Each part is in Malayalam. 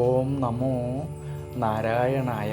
ഓം നമോ നാരായണായ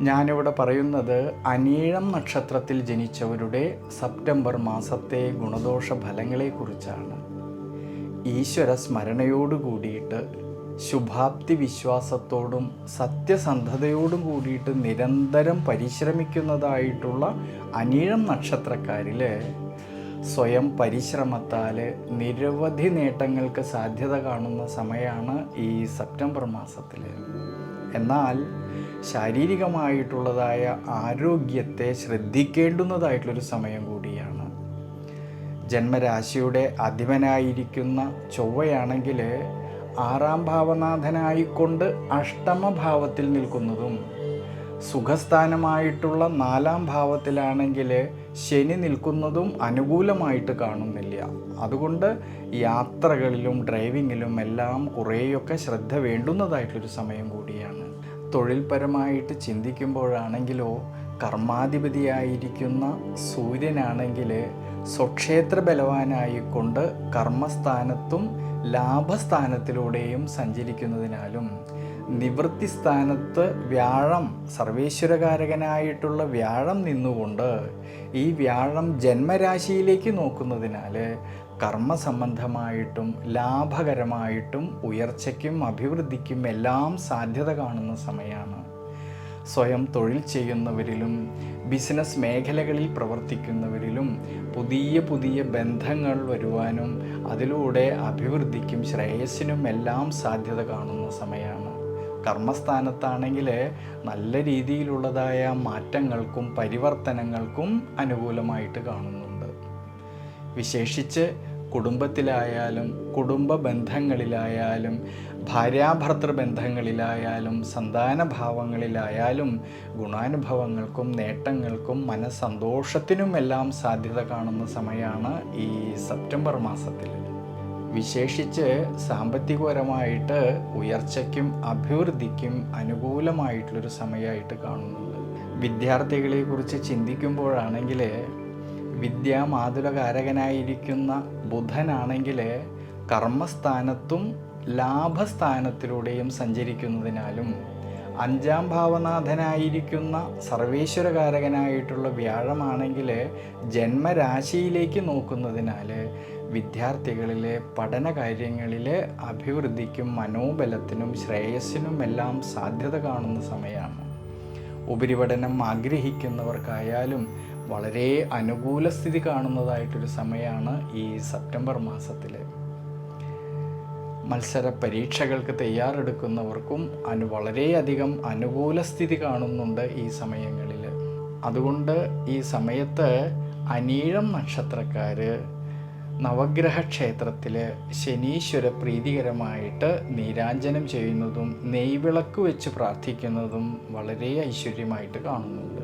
ഞാനിവിടെ പറയുന്നത് അനീഴം നക്ഷത്രത്തിൽ ജനിച്ചവരുടെ സെപ്റ്റംബർ മാസത്തെ ഗുണദോഷ ഫലങ്ങളെക്കുറിച്ചാണ് ഈശ്വര സ്മരണയോട് കൂടിയിട്ട് ശുഭാപ്തി വിശ്വാസത്തോടും സത്യസന്ധതയോടും കൂടിയിട്ട് നിരന്തരം പരിശ്രമിക്കുന്നതായിട്ടുള്ള അനീഴം നക്ഷത്രക്കാരിൽ സ്വയം പരിശ്രമത്താൽ നിരവധി നേട്ടങ്ങൾക്ക് സാധ്യത കാണുന്ന സമയമാണ് ഈ സെപ്റ്റംബർ മാസത്തിൽ എന്നാൽ ശാരീരികമായിട്ടുള്ളതായ ആരോഗ്യത്തെ ശ്രദ്ധിക്കേണ്ടുന്നതായിട്ടുള്ളൊരു സമയം കൂടിയാണ്. ജന്മരാശിയുടെ അധിപനായിരിക്കുന്ന ചൊവ്വയാണെങ്കിൽ ആറാം ഭാവനാഥനായിക്കൊണ്ട് അഷ്ടമഭാവത്തിൽ നിൽക്കുന്നതും സുഖസ്ഥാനമായിട്ടുള്ള നാലാം ഭാവത്തിലാണെങ്കിൽ ശനി നിൽക്കുന്നതും അനുകൂലമായിട്ട് കാണുന്നില്ല. അതുകൊണ്ട് യാത്രകളിലും ഡ്രൈവിങ്ങിലും എല്ലാം കുറേയൊക്കെ ശ്രദ്ധ വേണ്ടുന്നതായിട്ടൊരു സമയം കൂടിയാണ്. തൊഴിൽപരമായിട്ട് ചിന്തിക്കുമ്പോഴാണെങ്കിലോ കർമാധിപതിയായിരിക്കുന്ന സൂര്യനാണെങ്കിൽ സ്വക്ഷേത്ര ബലവാനായിക്കൊണ്ട് കർമ്മസ്ഥാനത്തും ലാഭസ്ഥാനത്തിലൂടെയും സഞ്ചരിക്കുന്നതിനാലും നിവൃത്തി സ്ഥാനത്ത് വ്യാഴം സർവേശ്വരകാരകനായിട്ടുള്ള വ്യാഴം നിന്നുകൊണ്ട് ഈ വ്യാഴം ജന്മരാശിയിലേക്ക് നോക്കുന്നതിനാൽ കർമ്മസംബന്ധമായിട്ടും ലാഭകരമായിട്ടും ഉയർച്ചയ്ക്കും അഭിവൃദ്ധിക്കും എല്ലാം സാധ്യത കാണുന്ന സമയമാണ്. സ്വയം തൊഴിൽ ചെയ്യുന്നവരിലും ബിസിനസ് മേഖലകളിൽ പ്രവർത്തിക്കുന്നവരിലും പുതിയ പുതിയ ബന്ധങ്ങൾ വരുവാനും അതിലൂടെ അഭിവൃദ്ധിക്കും ശ്രേയസ്സിനും എല്ലാം സാധ്യത കാണുന്ന സമയമാണ്. കർമ്മസ്ഥാനത്താണെങ്കിൽ നല്ല രീതിയിലുള്ളതായ മാറ്റങ്ങൾക്കും പരിവർത്തനങ്ങൾക്കും അനുകൂലമായിട്ട് കാണുന്നുണ്ട്. വിശേഷിച്ച് കുടുംബത്തിലായാലും കുടുംബ ബന്ധങ്ങളിലായാലും ഭാര്യാഭർത്തൃ ബന്ധങ്ങളിലായാലും സന്താനഭാവങ്ങളിലായാലും ഗുണാനുഭവങ്ങൾക്കും നേട്ടങ്ങൾക്കും മനസ്സന്തോഷത്തിനുമെല്ലാം സാധ്യത കാണുന്ന സമയമാണ് ഈ സെപ്റ്റംബർ മാസത്തിൽ വിശേഷിച്ച് സാമ്പത്തികപരമായിട്ട് ഉയർച്ചയ്ക്കും അഭിവൃദ്ധിക്കും അനുകൂലമായിട്ടുള്ളൊരു സമയമായിട്ട് കാണുന്നുണ്ട്. വിദ്യാർത്ഥികളെക്കുറിച്ച് ചിന്തിക്കുമ്പോഴാണെങ്കിൽ വിദ്യാമാതുലകാരകനായിരിക്കുന്ന ബുധനാണെങ്കിൽ കർമ്മസ്ഥാനത്തും ലാഭസ്ഥാനത്തിലൂടെയും സഞ്ചരിക്കുന്നതിനാലും അഞ്ചാം ഭാവനാഥനായിരിക്കുന്ന സർവേശ്വരകാരകനായിട്ടുള്ള വ്യാഴമാണെങ്കിൽ ജന്മരാശിയിലേക്ക് നോക്കുന്നതിനാൽ വിദ്യാർത്ഥികളിലെ പഠന കാര്യങ്ങളിലെ അഭിവൃദ്ധിക്കും മനോബലത്തിനും ശ്രേയസ്സിനും എല്ലാം സാധ്യത കാണുന്ന സമയമാണ്. ഉപരിപഠനം ആഗ്രഹിക്കുന്നവർക്കായാലും വളരെ അനുകൂല സ്ഥിതി കാണുന്നതായിട്ടൊരു സമയമാണ് ഈ സെപ്റ്റംബർ മാസത്തിൽ മത്സര പരീക്ഷകൾക്ക് തയ്യാറെടുക്കുന്നവർക്കും അനു വളരെയധികം അനുകൂല സ്ഥിതി കാണുന്നുണ്ട് ഈ സമയങ്ങളിൽ അതുകൊണ്ട് ഈ സമയത്ത് അനീഴം നക്ഷത്രക്കാർ നവഗ്രഹ ക്ഷേത്രത്തിൽ ശനീശ്വര പ്രീതികരമായിട്ട് നീരാഞ്ജനം ചെയ്യുന്നതും നെയ്വിളക്ക് വെച്ച് പ്രാർത്ഥിക്കുന്നതും വളരെ ഐശ്വര്യമായിട്ട് കാണുന്നുണ്ട്.